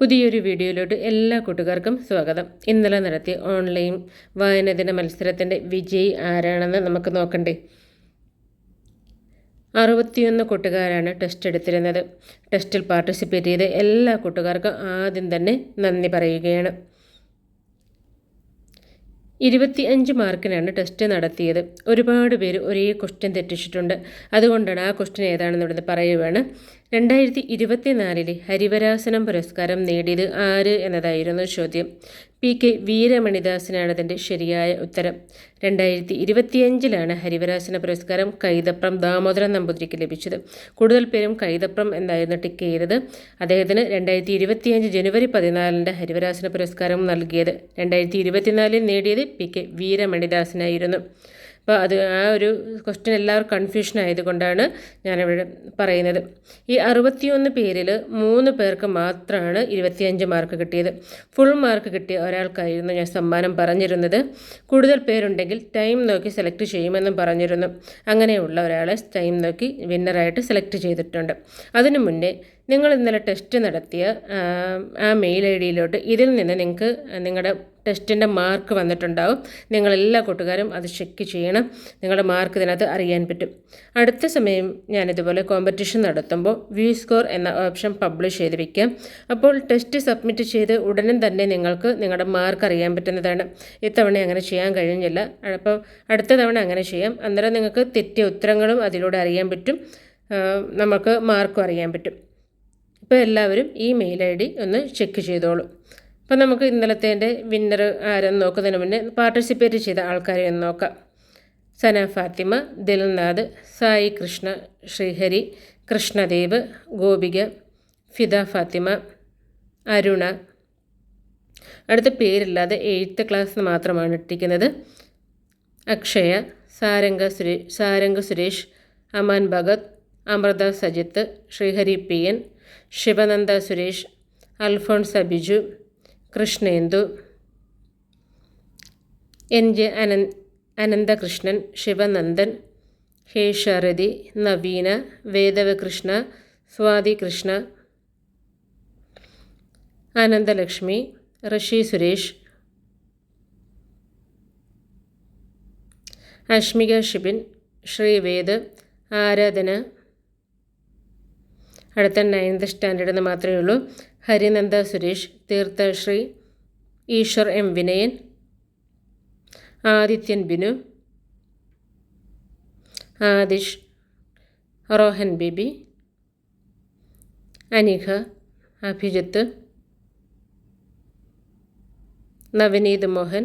പുതിയൊരു വീഡിയോയിലോട്ട് എല്ലാ കൂട്ടുകാർക്കും സ്വാഗതം. ഇന്നലെ നടത്തിയ ഓൺലൈൻ വായനദിന മത്സരത്തിന്റെ വിജയി ആരാണെന്ന് നമുക്ക് നോക്കണ്ടേ? അറുപത്തിയൊന്ന് കൂട്ടുകാരാണ് ടെസ്റ്റ് എടുത്തിരുന്നത്. ടെസ്റ്റിൽ പാർട്ടിസിപ്പേറ്റ് ചെയ്ത എല്ലാ കൂട്ടുകാർക്കും ആദ്യം തന്നെ നന്ദി പറയുകയാണ്. ഇരുപത്തി അഞ്ച് മാർക്കിനാണ് ടെസ്റ്റ് നടത്തിയത്. ഒരുപാട് പേര് ഒരേ ക്വസ്റ്റ്യൻ തെറ്റിച്ചിട്ടുണ്ട്. അതുകൊണ്ടാണ് ആ ക്വസ്റ്റ്യൻ ഏതാണെന്ന് പറയുകയാണ് രണ്ടായിരത്തി ഇരുപത്തിനാലിലെ ഹരിവരാസനം പുരസ്കാരം നേടിയത് ആര് എന്നതായിരുന്നു ചോദ്യം. പി കെ വീരമണിദാസിനാണ് അതിന്റെ ശരിയായ ഉത്തരം. രണ്ടായിരത്തി ഇരുപത്തിയഞ്ചിലാണ് ഹരിവരാസന പുരസ്കാരം കൈതപ്രം ദാമോദരൻ നമ്പൂതിരിക്ക് ലഭിച്ചത്. കൂടുതൽ പേരും കൈതപ്രം എന്നായിരുന്നു ടിക്ക് ചെയ്തത്. അദ്ദേഹത്തിന് രണ്ടായിരത്തി ഇരുപത്തിയഞ്ച് ജനുവരി പതിനാലിന്റെ ഹരിവരാസന പുരസ്കാരം നൽകിയത്. രണ്ടായിരത്തി ഇരുപത്തിനാലിൽ നേടിയത് പി കെ വീരമണിദാസിനായിരുന്നു. അപ്പോൾ അത് ആ ഒരു ക്വസ്റ്റ്യൻ എല്ലാവർക്കും കൺഫ്യൂഷൻ ആയതുകൊണ്ടാണ് ഞാനിവിടെ പറയുന്നത്. ഈ അറുപത്തിയൊന്ന് പേരിൽ മൂന്ന് പേർക്ക് മാത്രമാണ് ഇരുപത്തിയഞ്ച് മാർക്ക് കിട്ടിയത്. ഫുൾ മാർക്ക് കിട്ടിയ ഒരാൾക്കായിരുന്നു ഞാൻ സമ്മാനം പറഞ്ഞിരുന്നത്. കൂടുതൽ പേരുണ്ടെങ്കിൽ ടൈം നോക്കി സെലക്ട് ചെയ്യുമെന്നും പറഞ്ഞിരുന്നു. അങ്ങനെയുള്ള ഒരാളെ ടൈം നോക്കി വിന്നറായിട്ട് സെലക്ട് ചെയ്തിട്ടുണ്ട്. അതിനു മുന്നേ നിങ്ങൾ ഇന്നലെ ടെസ്റ്റ് നടത്തിയ ആ മെയിൽ ഐ ഡിയിലോട്ട് ഇതിൽ നിന്ന് നിങ്ങൾക്ക് നിങ്ങളുടെ ടെസ്റ്റിന്റെ മാർക്ക് വന്നിട്ടുണ്ടാവും. നിങ്ങളെല്ലാ കൂട്ടുകാരും അത് ചെക്ക് ചെയ്യണം. നിങ്ങളുടെ മാർക്ക് ഇതിനകത്ത് അറിയാൻ പറ്റും. അടുത്ത സമയം ഞാനിതുപോലെ കോമ്പറ്റീഷൻ നടത്തുമ്പോൾ വ്യൂ സ്കോർ എന്ന ഓപ്ഷൻ പബ്ലിഷ് ചെയ്ത് വയ്ക്കാം അപ്പോൾ ടെസ്റ്റ് സബ്മിറ്റ് ചെയ്ത് ഉടനെ തന്നെ നിങ്ങൾക്ക് നിങ്ങളുടെ മാർക്ക് അറിയാൻ പറ്റുന്നതാണ്. ഇത്തവണ അങ്ങനെ ചെയ്യാൻ കഴിഞ്ഞില്ല. അപ്പോൾ അടുത്ത തവണ അങ്ങനെ ചെയ്യാം. അന്നേരം നിങ്ങൾക്ക് തെറ്റിയ ഉത്തരങ്ങളും അതിലൂടെ അറിയാൻ പറ്റും. നമുക്ക് മാർക്കും അറിയാൻ പറ്റും. ഇപ്പോൾ എല്ലാവരും ഈ മെയിൽ ഐ ഡി ഒന്ന് ചെക്ക് ചെയ്തോളൂ. അപ്പോൾ നമുക്ക് ഇന്നലത്തെ വിന്നർ ആരെന്ന് നോക്കുന്നതിന് മുന്നേ പാർട്ടിസിപ്പേറ്റ് ചെയ്ത ആൾക്കാരെ ഒന്ന് നോക്കാം. സന ഫാത്തിമ ദിൽനാഥ് സായി കൃഷ്ണ ശ്രീഹരി കൃഷ്ണദേവ് ഗോപിക ഫിദ ഫാത്തിമ അരുണ. അടുത്ത പേരില്ലാതെ എയ്ത്ത് ക്ലാസ് മാത്രമാണ് ഇട്ടിരിക്കുന്നത്. Akshaya Saranga Suresh Saranga Suresh Aman Bhagat Amrutha Sajith Sreehari P N Sivananda Suresh Alphonse Biju Krishnendu N J അനന് Ananthakrishnan Sivanandan ഹേഷാരതി Naveena വേദവകൃഷ്ണ Swathi Krishna ആനന്ദലക്ഷ്മി ഋഷി സുരേഷ് അഷ്മിക ഷിബിൻ ശ്രീവേദ് ആരാധന അടുത്ത നയൻത് സ്റ്റാൻഡേർഡ് എന്ന് മാത്രമേ ഉള്ളൂ. Harinanda Suresh Theerthasree Eshwar M Vinayan Adithyan Binu Adish Rohan Bibi Anikha Abhijith Navaneeth Mohan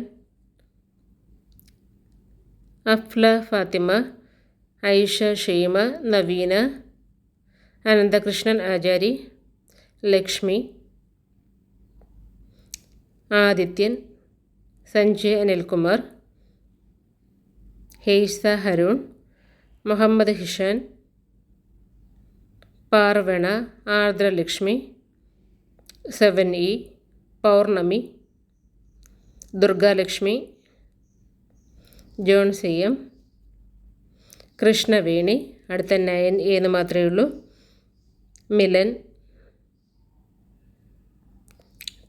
Afla Fathima Aisha Sheema Naveena Ananthakrishnan Achari Lakshmi Adithyan Sanjay Anilkumar Heysa Harun Muhammad Hishan Parvana Ardralakshmi seven E Pournami Durgalakshmi John C M Krishnaveni അടുത്ത nine എന്ന് മാത്രമേ ഉള്ളൂ. മിലൻ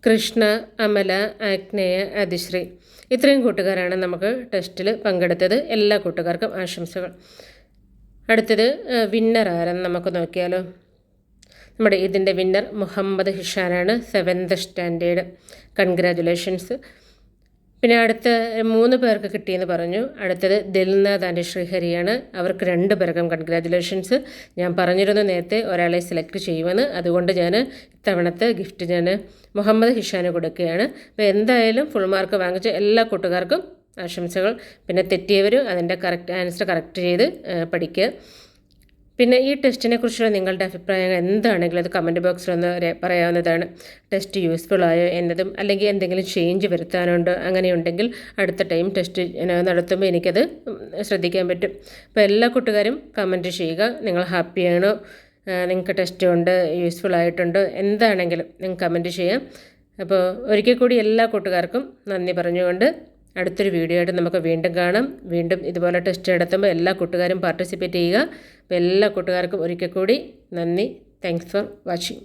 കൃഷ്ണ അമല ആഗ്നേയ അതിശ്രീ. ഇത്രയും കൂട്ടുകാരാണ് നമുക്ക് ടെസ്റ്റിൽ പങ്കെടുത്തത്. എല്ലാ കൂട്ടുകാർക്കും ആശംസകൾ. അടുത്തത് വിന്നർ ആരെന്ന് നമുക്ക് നോക്കിയാലോ. നമ്മുടെ ഇതിന്റെ winner Muhammad ഹിഷാനാണ്. Seventh standard. Congratulations. പിന്നെ അടുത്ത മൂന്ന് പേർക്ക് കിട്ടിയെന്ന് പറഞ്ഞു. അടുത്തത് ദിൽനാഥ് ആൻഡ് ശ്രീഹരിയാണ്. അവർക്ക് രണ്ട് പേർക്കും കൺഗ്രാജുലേഷൻസ് ഞാൻ പറഞ്ഞിരുന്നു നേരത്തെ ഒരാളെ സെലക്ട് ചെയ്യുമെന്ന്. അതുകൊണ്ട് ഞാൻ ഇത്തവണത്തെ ഗിഫ്റ്റ് ഞാൻ മുഹമ്മദ് ഹിഷാന് കൊടുക്കുകയാണ്. അപ്പോൾ എന്തായാലും ഫുൾ മാർക്ക് വാങ്ങിച്ച എല്ലാ കൂട്ടുകാർക്കും ആശംസകൾ. പിന്നെ തെറ്റിയവരും അതിന്റെ കറക്റ്റ് ആൻസർ കറക്റ്റ് ചെയ്ത് പഠിക്കുക. പിന്നെ ഈ ടെസ്റ്റിനെ കുറിച്ചുള്ള നിങ്ങളുടെ അഭിപ്രായം എന്താണെങ്കിലും അത് കമന്റ് ബോക്സിൽ ഒന്ന് പറയാവുന്നതാണ്. ടെസ്റ്റ് യൂസ്ഫുൾ ആയോ എന്നതും അല്ലെങ്കിൽ എന്തെങ്കിലും ചേഞ്ച് വരുത്താനുണ്ടോ അങ്ങനെയുണ്ടെങ്കിൽ അടുത്ത ടൈം ടെസ്റ്റ് നടത്തുമ്പോൾ എനിക്കത് ശ്രദ്ധിക്കാൻ പറ്റും. അപ്പോൾ എല്ലാ കൂട്ടുകാരും കമന്റ് ചെയ്യുക. നിങ്ങൾ ഹാപ്പിയാണോ നിങ്ങൾക്ക് ടെസ്റ്റ് ഉണ്ട് യൂസ്ഫുൾ ആയിട്ടുണ്ടോ? എന്താണെങ്കിലും നിങ്ങൾക്ക് കമന്റ് ചെയ്യാം. അപ്പോൾ ഒരിക്കൽ കൂടി എല്ലാ കൂട്ടുകാർക്കും നന്ദി പറഞ്ഞുകൊണ്ട് അടുത്തൊരു വീഡിയോ ആയിട്ട് നമുക്ക് വീണ്ടും കാണാം. വീണ്ടും ഇതുപോലെ ടെസ്റ്റ് നടത്തുമ്പോൾ എല്ലാ കൂട്ടുകാരും പാർട്ടിസിപ്പേറ്റ് ചെയ്യുക. അപ്പോൾ എല്ലാ കൂട്ടുകാർക്കും ഒരിക്കൽ കൂടി നന്ദി. Thanks for watching